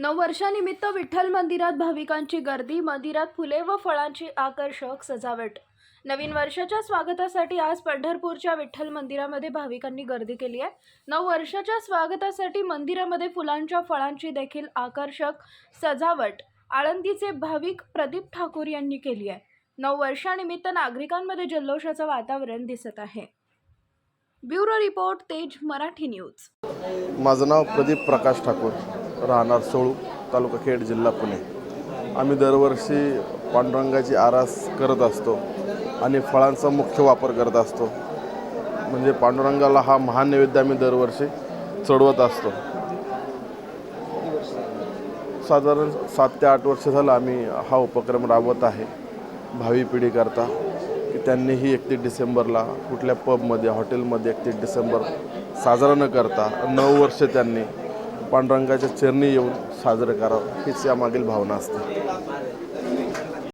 नववर्षानिमित्त विठ्ठल मंदिरात भाविकांची गर्दी मंदिरात फुले व फळांची आकर्षक सजावट. नवीन वर्षाच्या स्वागतासाठी आज पंढरपूरच्या विठ्ठल मंदिरामध्ये भाविकांनी गर्दी केली आहे. नऊ वर्षाच्या स्वागतासाठी मंदिरामध्ये फुलांच्या फळांची देखील आकर्षक सजावट आळंदीचे भाविक प्रदीप ठाकूर यांनी केली आहे. नववर्षानिमित्त नागरिकांमध्ये जल्लोषाचं वातावरण दिसत आहे. ब्युरो रिपोर्ट तेज मराठी न्यूज. माझं नाव प्रदीप प्रकाश ठाकूर. राहणार सोळू तालुका खेड जिल्हा पुणे. आम्ही दरवर्षी पांडुरंगाची आरास करत असतो आणि फळांचा मुख्य वापर करत असतो. म्हणजे पांडुरंगाला हा महान नैवेद्य आम्ही दरवर्षी चढवत असतो. साधारण सात ते आठ वर्ष झालं आम्ही हा उपक्रम राबवत आहे. भावी पिढीकरता की त्यांनीही एकतीस डिसेंबरला कुठल्या पबमध्ये हॉटेलमध्ये एकतीस डिसेंबर साजरा न करता नऊ वर्ष त्यांनी पांडुरंगाच्या चरणी येऊन साजरं करावं हीच यामागील भावना असते.